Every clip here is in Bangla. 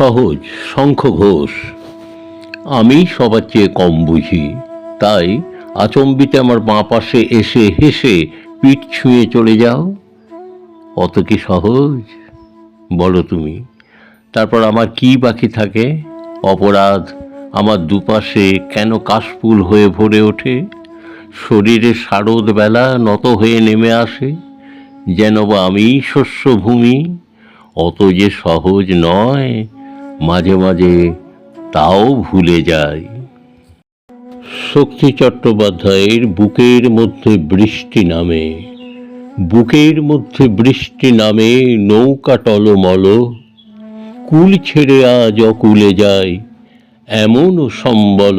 সহজ, শঙ্খ ঘোষ। আমি সবার চেয়ে কম বুঝি, তাই আচম্বিতে আমার বাঁ পাশে এসে হেসে পিঠ ছুঁয়ে চলে যাও। অত কি সহজ? বলো তুমি। তারপর আমার কি বাকি থাকে? অপরাধ আমার দুপাশে কেন কাশফুল হয়ে ভরে ওঠে? শরীরে শারদ বেলা নত হয়ে নেমে আসে, যেন বা আমি শস্যভূমি। অত যে সহজ নয় মাঝে মাঝে তাও ভুলে যাই। শক্তি চট্টোপাধ্যায়ের বুকের মধ্যে বৃষ্টি নামে। বুকের মধ্যে বৃষ্টি নামে নৌকা টলমল। কুল ছেড়ে আজ অকুলে যায় এমনও সম্বল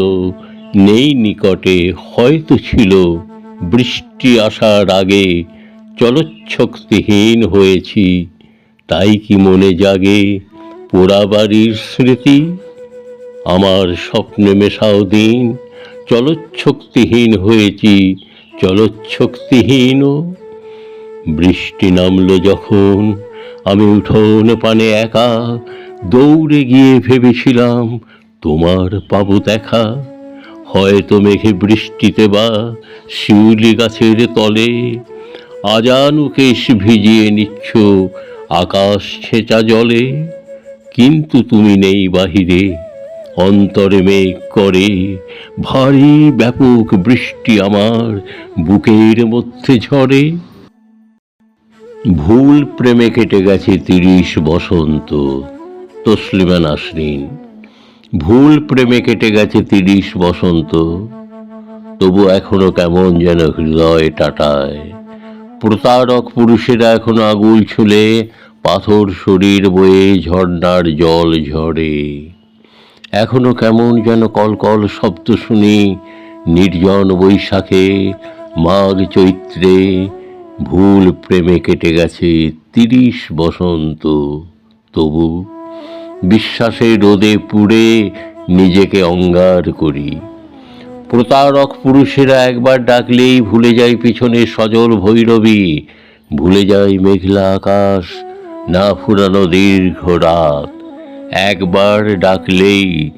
নেই নিকটে। হয়তো ছিল বৃষ্টি আসার আগে চলচ্ছক্তিহীন হয়েছি। তাই কি মনে জাগে পোড়াবাড়ির স্মৃতি, আমার স্বপ্নে মেশাও দিন, চলচ্ছক্তিহীন হয়েছি, চলচ্ছক্তিহীনও। বৃষ্টি নামলো যখন, আমি উঠোন পানে একা, দৌড়ে গিয়ে ভেবেছিলাম, তোমার পাবো দেখা। হয়তো মেঘে বৃষ্টিতে বা শিউলি গাছের তলে, আজানু কেশ ভিজিয়ে নিচ্ছ, আকাশ ছেঁচা জলে। কিন্তু তুমি নেই বাহিরে। অন্তরে মেঘ করে, ভারী ব্যাপক বৃষ্টি আমার বুকের মধ্যে ঝরে। ভুল প্রেমে কেটে গেছে তিরিশ বসন্ত, তসলিমা নাসরিন। ভুল প্রেমে কেটে গেছে তিরিশ বসন্ত, তবু এখনও কেমন যেন হৃদয় টাটায়। প্রতারক পুরুষেরা এখনও আগুল ছুলে পাথর শরীর বয়ে ঝর্ণার জল ঝরে। এখনও কেমন যেন কলকল শব্দ শুনি নির্জন বৈশাখে মাঘ চৈত্রে ভুল প্রেমে কেটে গেছে তিরিশ বসন্ত। তবু বিশ্বাসে রোদে পুড়ে নিজেকে অঙ্গার করি। প্রতারক পুরুষেরা একবার ডাকলেই ভুলে যায় পিছনে সজল ভৈরবী, ভুলে যায় মেঘলা আকাশ না ফুরানো দীর্ঘ রাত। একবার ডাকলেই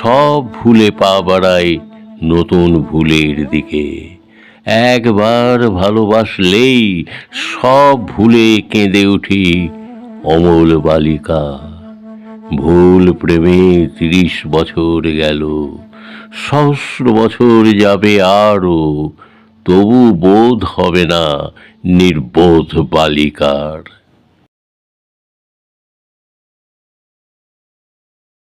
সব ভুলে পা বাড়ায় নতুন ভুলের দিকে। একবার ভালোবাসলেই সব ভুলে কেঁদে উঠি অমল বালিকা। ভুল প্রেমে তিরিশ বছর গেল, সহস্র বছর যাবে আরও, তবু বোধ হবে না নির্বোধ বালিকার।